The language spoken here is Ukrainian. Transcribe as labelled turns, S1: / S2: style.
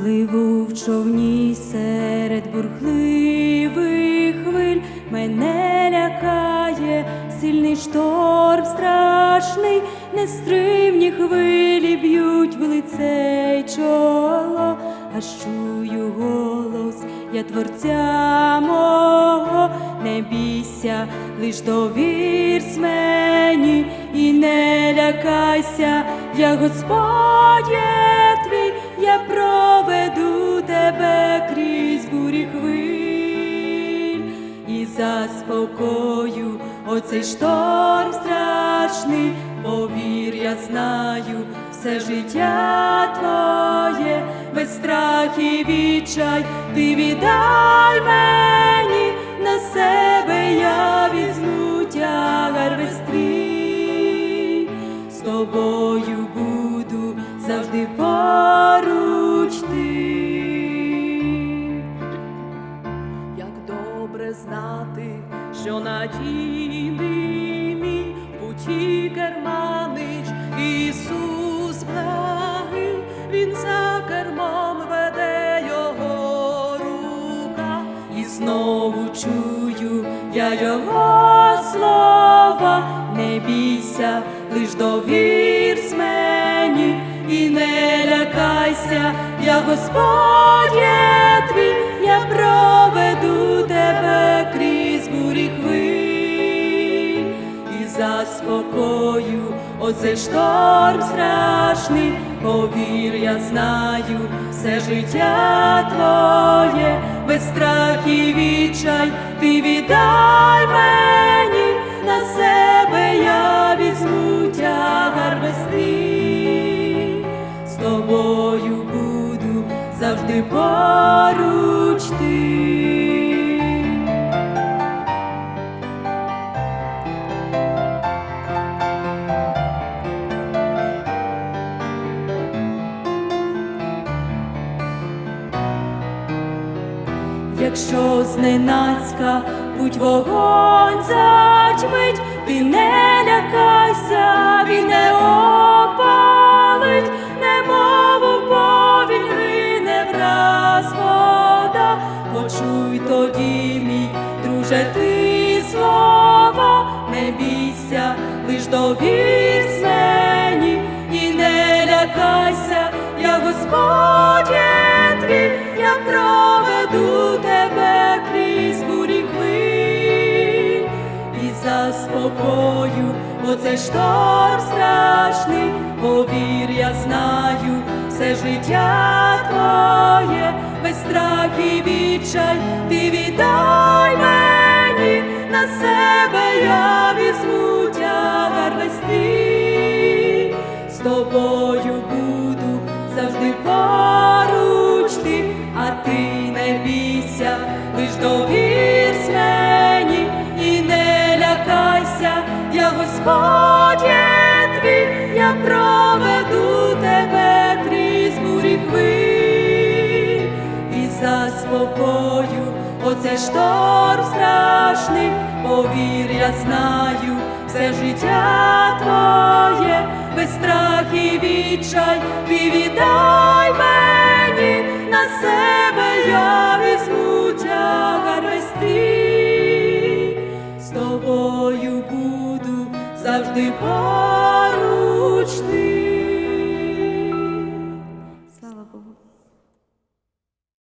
S1: Пливу в човні серед бурхливих хвиль, мене лякає сильний шторм страшний, нестримні хвилі б'ють в лице й чоло, аж чую голос я творця мого, не бійся, лиш довірсь мені і не лякайся, я Господь є я проведу тебе крізь бурі хвиль і заспокою оцей шторм страшний, повір, я знаю все життя твоє, без страх і відчай, ти віддай мені на себе, я
S2: керманич Ісус благий, Він за кермом веде його рука.
S1: І знову чую я його слова, не бійся, лиш довірсь мені і не лякайся, я Господь є твій, я заспокою оцей шторм страшний, повір, я знаю все життя твоє, без страх і відчай, ти віддай мені. На себе, я візьму тягар вести, з тобою буду завжди поруч Якщо зненацька путь вогонь затьмить, ти не лякайся, він не опалить, немов повінь рине враз вода, почуй тоді, мій друже, ти слово, не бійся, лиш довірсь мені і не лякайся, я Господь я проведу тебе заспокою оцей шторм страшний, повір, я знаю все життя твоє, без страх і відчай, ти віддай мені на себе, я візьму тягар вести, з тобою буду оце шторм страшний, повір, я знаю, все життя твоє, без страх і відчай, ти віддай мені на себе, я візьму тягар весь з тобою буду завжди поручний.